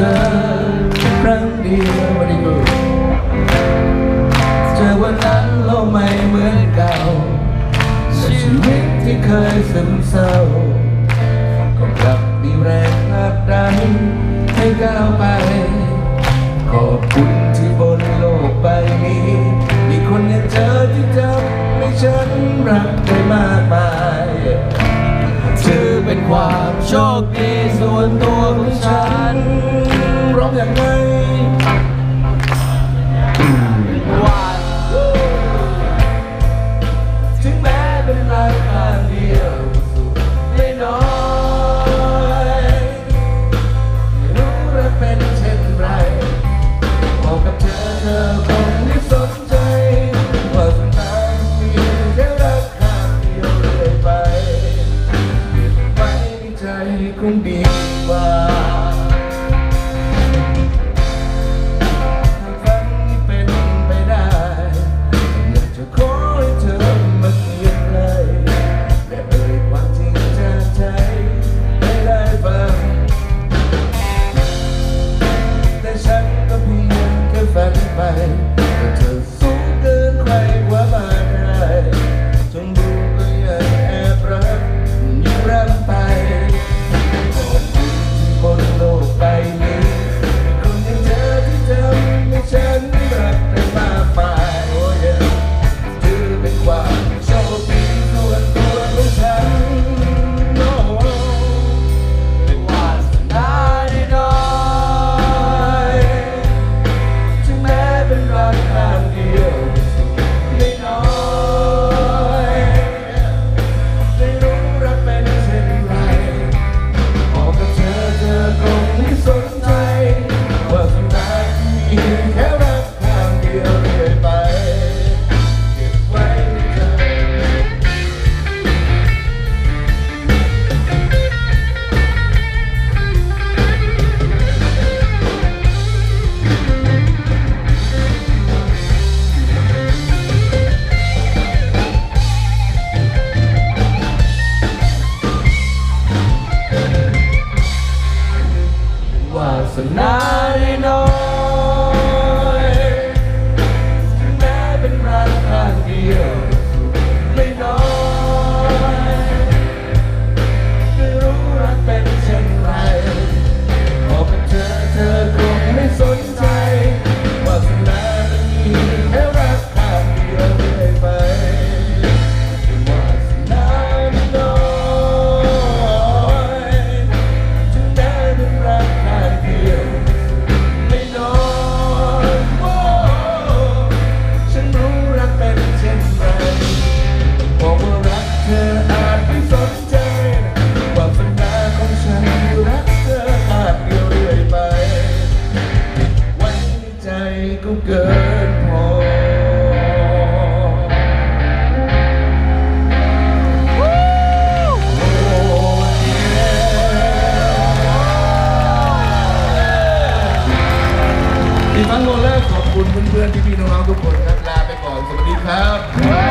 อครั้งเดียววันนี้กูเจอวันนั้นเราไม่เหมือนเก่าชีวิตที่เคยซึมเศร้าก็กลับมีแรงผลักดันให้ก้าวไป ขอบคุณที่บนโลกใบนี้ มีคนอย่างเธอที่ทำให้ฉันรักได้มากมายถือเป็นความโชคดีส่วนตัวของฉัน ย่างไรวันถึงแม้เป็นรักครั้งเดียวไม่น้อยไม่รู้ว่าเป็นเช่นไรบอกกับเธอเธอคงไม่สนใจว่าสุดท้ายมีแค่รักครั้งเดียวเรื่อยไปเก็บไว้ในใจคงดี ค่ วาสน ก็เกินพอ อีกครั้งโนแรกขอบคุณเพื่อนๆพี่ๆน้องๆทุกคนครับลาไปก่อนสวัสดีครับ